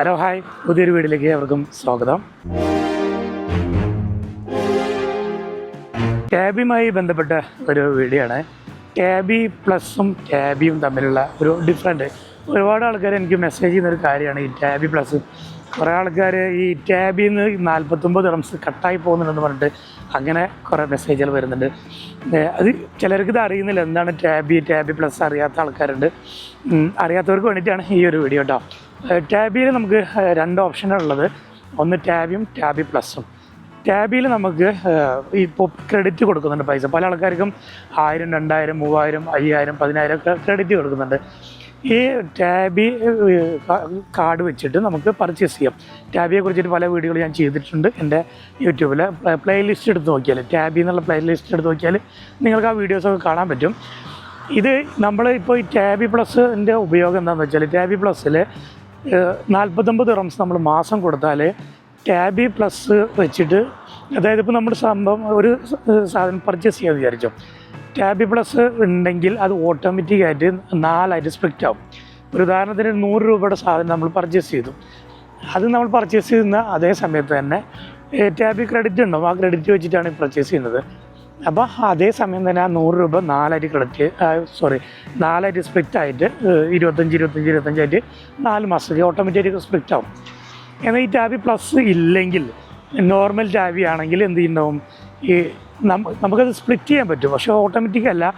Hello hi. പുതിയൊരു വീട്ടിലേക്ക് അവർക്കും സ്വാഗതം. ക്യാബിയുമായി ബന്ധപ്പെട്ട ഒരു വീഡിയോ ആണ് ക്യാബി പ്ലസും ക്യാബിയും തമ്മിലുള്ള ഒരു ഡിഫറന്റ് ഒരുപാട് ആൾക്കാർ എനിക്ക് മെസ്സേജ് ചെയ്യുന്ന ഒരു കാര്യമാണ് ഈ ടാബി പ്ലസ്. കുറേ ആൾക്കാർ ഈ ടാബിൽ നിന്ന് നാൽപ്പത്തൊമ്പത് റംസ് കട്ടായി പോകുന്നുണ്ടെന്ന് പറഞ്ഞിട്ട് അങ്ങനെ കുറേ മെസ്സേജുകൾ വരുന്നുണ്ട്. അത് ചിലർക്ക് ഇത് അറിയുന്നില്ല. എന്താണ് ടാബി ടാബി പ്ലസ് അറിയാത്ത ആൾക്കാരുണ്ട്. അറിയാത്തവർക്ക് വേണ്ടിയിട്ടാണ് ഈ ഒരു വീഡിയോ കേട്ടോ ടാബിയിൽ നമുക്ക് രണ്ട് ഓപ്ഷനുള്ളത് ഒന്ന് ടാബിയും ടാബി പ്ലസും. ടാബിയിൽ നമുക്ക് ഇപ്പോൾ ക്രെഡിറ്റ് കൊടുക്കുന്നുണ്ട് പൈസ. പല ആൾക്കാർക്കും ആയിരം രണ്ടായിരം മൂവായിരം അയ്യായിരം പതിനായിരം ഒക്കെ ക്രെഡിറ്റ് കൊടുക്കുന്നുണ്ട്. ഈ ടാബി കാർഡ് വെച്ചിട്ട് നമുക്ക് പർച്ചേസ് ചെയ്യാം. ടാബിയെ കുറിച്ചിട്ട് പല വീഡിയോകൾ ഞാൻ ചെയ്തിട്ടുണ്ട് എന്റെ യൂട്യൂബിൽ പ്ലേലിസ്റ്റ് എടുത്ത് നോക്കിയാൽ ടാബി എന്നുള്ള പ്ലേലിസ്റ്റ് എടുത്ത് നോക്കിയാൽ നിങ്ങൾക്ക് ആ വീഡിയോസൊക്കെ കാണാൻ പറ്റും. ഇത് നമ്മൾ ഇപ്പോൾ ഈ ടാബി പ്ലസിന്റെ ഉപയോഗം എന്താണെന്ന് വെച്ചാൽ ടാബി പ്ലസ്സിൽ നാൽപ്പത്തൊമ്പത് റംസ് നമ്മൾ മാസം കൊടുത്താൽ ടാബി പ്ലസ് വെച്ചിട്ട് അതായത് ഇപ്പോൾ നമ്മുടെ സംഭവം ഒരു സാധനം പർച്ചേസ് ചെയ്യാൻ വിചാരിച്ചോ. ടാബി പ്ലസ് ഉണ്ടെങ്കിൽ അത് ഓട്ടോമാറ്റിക്കായിട്ട് നാലായിട്ട് സ്പ്ലിറ്റ് ആവും. ഒരു ഉദാഹരണത്തിന് നൂറ് രൂപയുടെ സാധനം നമ്മൾ പർച്ചേസ് ചെയ്തു. അത് നമ്മൾ പർച്ചേസ് ചെയ്യുന്ന അതേ സമയത്ത് തന്നെ ടാബി ക്രെഡിറ്റ് ഉണ്ടാവും ആ ക്രെഡിറ്റ് വെച്ചിട്ടാണ് പർച്ചേസ് ചെയ്യുന്നത്. അപ്പോൾ അതേ സമയം തന്നെ ആ നൂറ് രൂപ നാലരി ക്രെഡിറ്റ് സോറി നാലരി സ്പ്ലിറ്റ് ആയിട്ട് ഇരുപത്തഞ്ച് ഇരുപത്തഞ്ച് ഇരുപത്തഞ്ചായിട്ട് നാല് മാസത്തേക്ക് ഓട്ടോമാറ്റിക് സ്പ്ലിറ്റ് ആവും. എന്നാൽ ഈ ടാബി പ്ലസ് ഇല്ലെങ്കിൽ നോർമൽ ടാബി ആണെങ്കിൽ എന്ത് ചെയ്യുന്നുണ്ടാവും? ഈ നമുക്കത് സ്പ്ലിറ്റ് ചെയ്യാൻ പറ്റും. പക്ഷേ ഓട്ടോമാറ്റിക് അല്ല.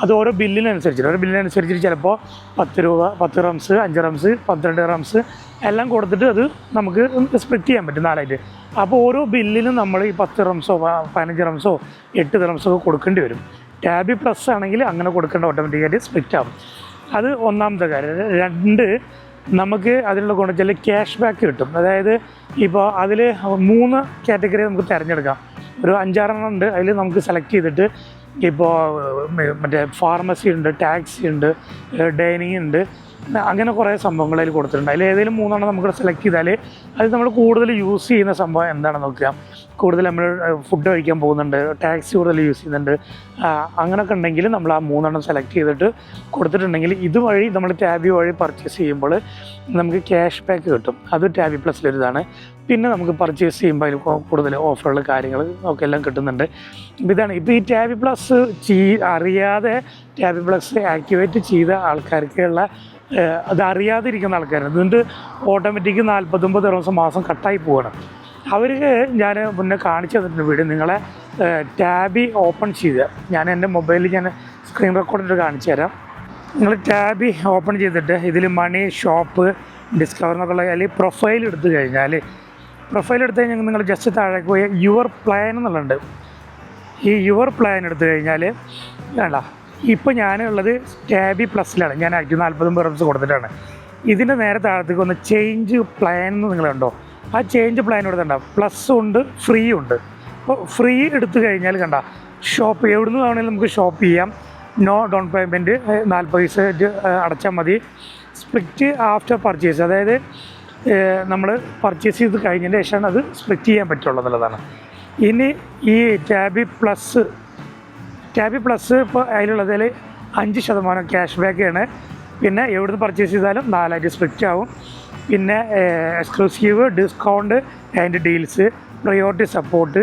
അത് ഓരോ ബില്ലിനനുസരിച്ചിട്ട് ഓരോ ബില്ലിനനുസരിച്ചിട്ട് ചിലപ്പോൾ പത്ത് രൂപ പത്ത് റംസ് അഞ്ച് റംസ് പന്ത്രണ്ട് റംസ് എല്ലാം കൊടുത്തിട്ട് അത് നമുക്ക് സ്പ്ലിറ്റ് ചെയ്യാൻ പറ്റും നാലായിട്ട്. അപ്പോൾ ഓരോ ബില്ലിനും നമ്മൾ ഈ പത്ത് റംസോ പതിനഞ്ച് റംസോ എട്ട് റംസോ ഒക്കെ കൊടുക്കേണ്ടി വരും. ടാബി പ്ലസ് ആണെങ്കിൽ അങ്ങനെ കൊടുക്കേണ്ട ഓട്ടോമാറ്റിക്കായിട്ട് സ്പ്ലിറ്റ് ആവും. അത് ഒന്നാമത്തെ കാര്യം. രണ്ട് നമുക്ക് അതിലുള്ള ഗുണം ചില ക്യാഷ് ബാക്ക് കിട്ടും. അതായത് ഇപ്പോൾ അതിൽ മൂന്ന് കാറ്റഗറി നമുക്ക് തിരഞ്ഞെടുക്കാം. ഒരു അഞ്ചാറെണ്ണം ഉണ്ട്. അതിൽ നമുക്ക് സെലക്ട് ചെയ്തിട്ട് ഇപ്പോൾ മറ്റേ ഫാർമസി ഉണ്ട് ടാക്സി ഉണ്ട് ഡൈനിങ് ഉണ്ട്. അങ്ങനെ കുറേ സംഭവങ്ങൾ അതിൽ കൊടുത്തിട്ടുണ്ട്. അതിൽ ഏതെങ്കിലും മൂന്നെണ്ണം നമുക്ക് സെലക്ട് ചെയ്താൽ അത് നമ്മൾ കൂടുതൽ യൂസ് ചെയ്യുന്ന സംഭവം എന്താണെന്ന് നോക്കുക കൂടുതൽ നമ്മൾ ഫുഡ് കഴിക്കാൻ പോകുന്നുണ്ട് ടാക്സി കൂടുതൽ യൂസ് ചെയ്യുന്നുണ്ട്. അങ്ങനെയൊക്കെ ഉണ്ടെങ്കിൽ നമ്മൾ ആ മൂന്നെണ്ണം സെലക്ട് ചെയ്തിട്ട് കൊടുത്തിട്ടുണ്ടെങ്കിൽ ഇതുവഴി നമ്മൾ ടാബി വഴി പർച്ചേസ് ചെയ്യുമ്പോൾ നമുക്ക് ക്യാഷ് ബാക്ക് കിട്ടും. അത് ടാബി പ്ലസ്സിലൊരിതാണ് പിന്നെ നമുക്ക് പർച്ചേസ് ചെയ്യുമ്പോൾ അതിൽ കൂടുതൽ ഓഫറുകൾ കാര്യങ്ങൾ ഒക്കെ എല്ലാം കിട്ടുന്നുണ്ട്. ഇതാണ്. ഇപ്പോൾ ഈ ടാബി പ്ലസ് ചെയ് അറിയാതെ ടാബി പ്ലസ് ആക്ടിവേറ്റ് ചെയ്ത ആൾക്കാർക്കുള്ള അത് അറിയാതിരിക്കുന്ന ആൾക്കാർ അതുകൊണ്ട് ഓട്ടോമാറ്റിക് നാൽപ്പത്തൊമ്പത് ദിവസം മാസം കട്ടായി പോവാണ്. അവർക്ക് ഞാൻ മുന്നേ കാണിച്ചു തന്നിട്ടുണ്ട് വീഡിയോ. നിങ്ങളെ ടാബി ഓപ്പൺ ചെയ്ത്. ഞാൻ എന്റെ മൊബൈലിൽ ഞാൻ സ്ക്രീൻ റെക്കോർഡിട്ട് കാണിച്ചു തരാം. നിങ്ങൾ ടാബി ഓപ്പൺ ചെയ്തിട്ട് ഇതിൽ മണി ഷോപ്പ് ഡിസ്കവർ എന്നൊക്കെ ഉള്ള അല്ലെങ്കിൽ പ്രൊഫൈൽ എടുത്തു കഴിഞ്ഞാൽ പ്രൊഫൈൽ എടുത്തു കഴിഞ്ഞാൽ നിങ്ങൾ ജസ്റ്റ് താഴേക്ക് പോയി യുവർ പ്ലാൻ എന്നുള്ളുണ്ട് ഈ യുവർ പ്ലാൻ എടുത്തു കഴിഞ്ഞാൽ വേണ്ട ഇപ്പോൾ ഞാനുള്ളത് ടാബി പ്ലസ്സിലാണ് ഞാൻ ആക്റ്റീവ് നാൽപ്പതും റംസ് കൊടുത്തിട്ടാണ്. ഇതിന്റെ നേരെ താഴത്തേക്ക് ഒന്ന് ചേഞ്ച് പ്ലാൻ എന്ന് നിങ്ങൾ കണ്ടോ ആ ചേഞ്ച് പ്ലാൻ കൊടുത്തണ്ട പ്ലസ് ഉണ്ട് ഫ്രീ ഉണ്ട്. അപ്പോൾ ഫ്രീ എടുത്തു കഴിഞ്ഞാൽ കണ്ട ഷോപ്പ് എവിടുന്ന് വേണമെങ്കിലും നമുക്ക് ഷോപ്പ് ചെയ്യാം. നോ ഡൗൺ പേയ്മെന്റ് നാൽപ്പത് പൈസ അടച്ചാൽ മതി. സ്പ്ലിറ്റ് ആഫ്റ്റർ പർച്ചേസ് അതായത് നമ്മൾ പർച്ചേസ് ചെയ്ത് കഴിഞ്ഞതിന് ശേഷമാണ് അത് സ്പ്ലിറ്റ് ചെയ്യാൻ പറ്റുള്ളൂ എന്നുള്ളതാണ്. ഇനി ഈ ടാബി പ്ലസ് ടാബി പ്ലസ് ഇപ്പോൾ അതിലുള്ളതിൽ അഞ്ച് ശതമാനം ക്യാഷ് ബാക്കാണ് പിന്നെ എവിടുന്ന് പർച്ചേസ് ചെയ്താലും നാലായിട്ട് സ്പ്ലിറ്റ് ആവും. പിന്നെ exclusive discount and deals priority support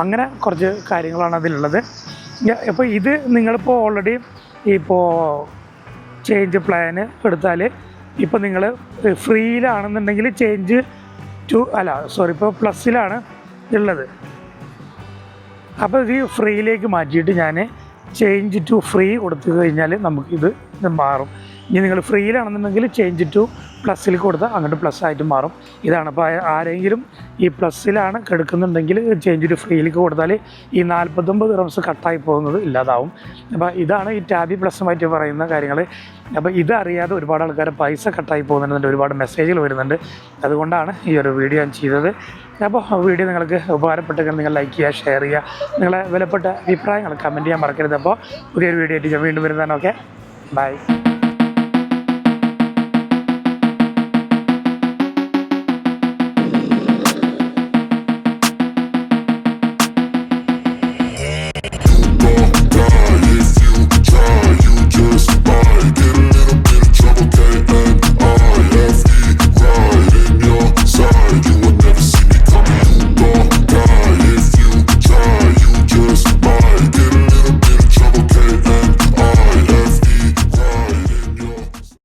അങ്ങനെ കുറച്ച് കാര്യങ്ങളാണ് അതിലുള്ളത്. അപ്പോൾ ഇത് നിങ്ങളിപ്പോൾ ഓൾറെഡി ഇപ്പോൾ ചേഞ്ച് പ്ലാന് എടുത്താൽ ഇപ്പോൾ നിങ്ങൾ ഫ്രീയിലാണെന്നുണ്ടെങ്കിൽ ചേഞ്ച് ടു അല്ല സോറി ഇപ്പോൾ പ്ലസ്സിലാണ് ഉള്ളത്. അപ്പോൾ ഇത് ഫ്രീയിലേക്ക് മാറ്റിയിട്ട് ഞാൻ ചേഞ്ച് ടു ഫ്രീ കൊടുത്തു കഴിഞ്ഞാൽ നമുക്കിത് മാറും. ഇനി നിങ്ങൾ ഫ്രീയിലാണെന്നുണ്ടെങ്കിൽ ചേഞ്ച് ടു പ്ലസ്സിൽ കൊടുത്താൽ അങ്ങോട്ട് പ്ലസ് ആയിട്ട് മാറും. ഇതാണ്. അപ്പോൾ ആരെങ്കിലും ഈ പ്ലസ്സിലാണ് കെടുക്കുന്നുണ്ടെങ്കിൽ ചേഞ്ച് ഒരു ഫ്രീയിലേക്ക് കൊടുത്താൽ ഈ നാൽപ്പത്തൊമ്പത് റംസ് കട്ടായി പോകുന്നത് ഇല്ലാതാവും. അപ്പോൾ ഇതാണ് ഈ ടാബി പ്ലസ്സുമായിട്ട് പറയുന്ന കാര്യങ്ങൾ. അപ്പോൾ ഇതറിയാതെ ഒരുപാട് ആൾക്കാർ പൈസ കട്ടായി പോകുന്നുണ്ട്. ഒരുപാട് മെസ്സേജുകൾ വരുന്നുണ്ട്. അതുകൊണ്ടാണ് ഈ ഒരു വീഡിയോ ഞാൻ ചെയ്തത്. അപ്പോൾ വീഡിയോ നിങ്ങൾക്ക് ഉപകാരപ്പെട്ടെങ്കിൽ നിങ്ങൾ ലൈക്ക് ചെയ്യുക ഷെയർ ചെയ്യുക. നിങ്ങളെ വിലപ്പെട്ട അഭിപ്രായങ്ങൾ കമന്റ് ചെയ്യാൻ മറക്കരുത്. അപ്പോൾ പുതിയൊരു വീഡിയോ ആയിട്ട് ഞാൻ വീണ്ടും വരുന്നതാണ്. Okay bye